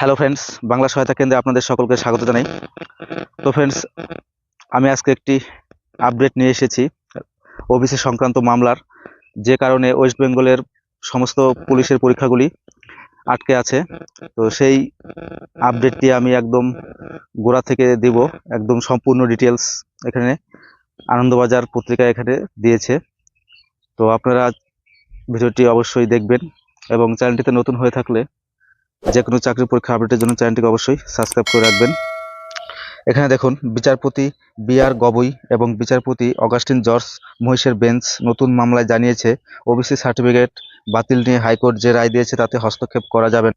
Hello friends Bangla সহায়তা কেন্দ্রে আপনাদের সকলকে স্বাগত জানাই। তো ফ্রেন্ডস আমি আজকে একটি আপডেট নিয়ে এসেছি ওবিসি সংক্রান্ত মামলার, যে কারণে ওয়েস্ট বেঙ্গলের সমস্ত পুলিশের পরীক্ষাগুলি আটকে আছে। তো, সেই আপডেটটি আমি একদম গোড়া থেকে দিব, একদম সম্পূর্ণ ডিটেলস এখানে আনন্দবাজার পত্রিকা এখানে দিয়েছে। তো, আপনারা ভিডিওটি অবশ্যই দেখবেন এবং চ্যানেলটিতে নতুন হয়ে থাকলে যে কোনো চাকরি পরীক্ষা আপডেটের জন্য চ্যানেলটিকে অবশ্যই সাবস্ক্রাইব করে রাখবেন। এখানে দেখুন, বিচারপতি বি আর গবই এবং বিচারপতি অগাস্টিন জর্জ মহিষের বেঞ্চ নতুন মামলায় জানিয়েছে, ওবিসি সার্টিফিকেট বাতিল নিয়ে হাইকোর্ট যে রায় দিয়েছে তাতে হস্তক্ষেপ করা যাবে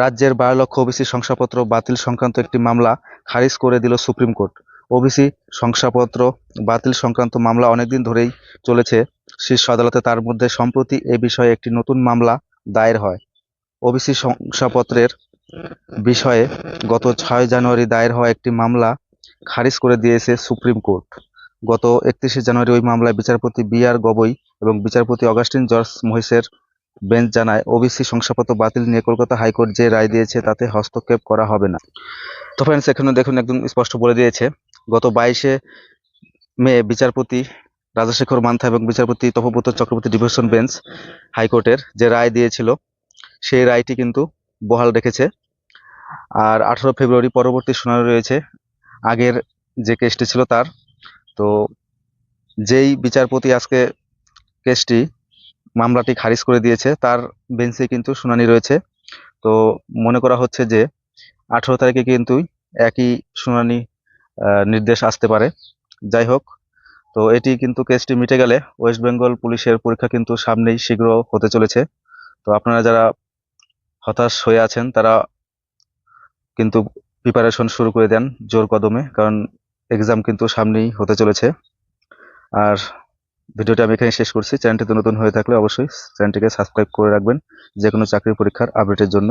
রাজ্যের বারো লক্ষ ওবিসি শংসাপত্র বাতিল সংক্রান্ত একটি মামলা খারিজ করে দিল সুপ্রিম কোর্ট। ওবিসি শংসাপত্র বাতিল সংক্রান্ত মামলা অনেকদিন ধরেই চলেছে। শীর্ষ আদালতে তার মধ্যে সম্প্রতি এ বিষয়ে একটি নতুন মামলা দায়ের হয়। ওবিসি শংসাপত্রের বিষয়ে গত ছয় জানুয়ারি দায়ের হওয়া একটি মামলা খারিজ করে দিয়েছে সুপ্রিম কোর্ট। গত একত্রিশে জানুয়ারি ওই মামলায় বিচারপতি বি আর গবই এবং বিচারপতি অগাস্টিন জর্জ মহিষের বেঞ্চ জানায়, ওবিসি শংসাপত্র বাতিল নিয়ে কলকাতা হাইকোর্ট যে রায় দিয়েছে তাতে হস্তক্ষেপ করা হবে না। তো ফ্রেন্ডস এখানে দেখুন একদম স্পষ্ট বলে দিয়েছে, গত বাইশে মে বিচারপতি রাজাশেখর মান্থা এবং বিচারপতি তপব্রত চক্রবর্তী ডিভিশন বেঞ্চ হাইকোর্টের যে রায় দিয়েছিল সেই রায়টি কিন্তু বহাল রেখেছে। আর আঠারো ফেব্রুয়ারি পরবর্তী শুনানি রয়েছে। আগের যে কেসটি ছিল তার। তো যেই বিচারপতি আজকে কেসটি, মামলাটি খারিজ করে দিয়েছে, তার বেঞ্চে কিন্তু শুনানি রয়েছে। তো মনে করা হচ্ছে যে আঠেরো তারিখে কিন্তু একই শুনানি নির্দেশ আসতে পারে। যাই হোক, তো এটি কিন্তু কেসটি মিটে গেলে ওয়েস্ট বেঙ্গল পুলিশের পরীক্ষা কিন্তু সামনেই শীঘ্র হতে চলেছে। তো আপনারা যারা হতাশ হয়ে আছেন তারা কিন্তু প্রিপারেশন শুরু করে দেন জোর কদমে, কারণ এক্সাম কিন্তু সামনেই হতে চলেছে। আর ভিডিওটা আমি এখানে শেষ করছি। চ্যানেলটিতে নতুন হয়ে থাকলে অবশ্যই চ্যানেলটিকে সাবস্ক্রাইব করে রাখবেন যে কোনো চাকরির পরীক্ষার আপডেটের জন্য।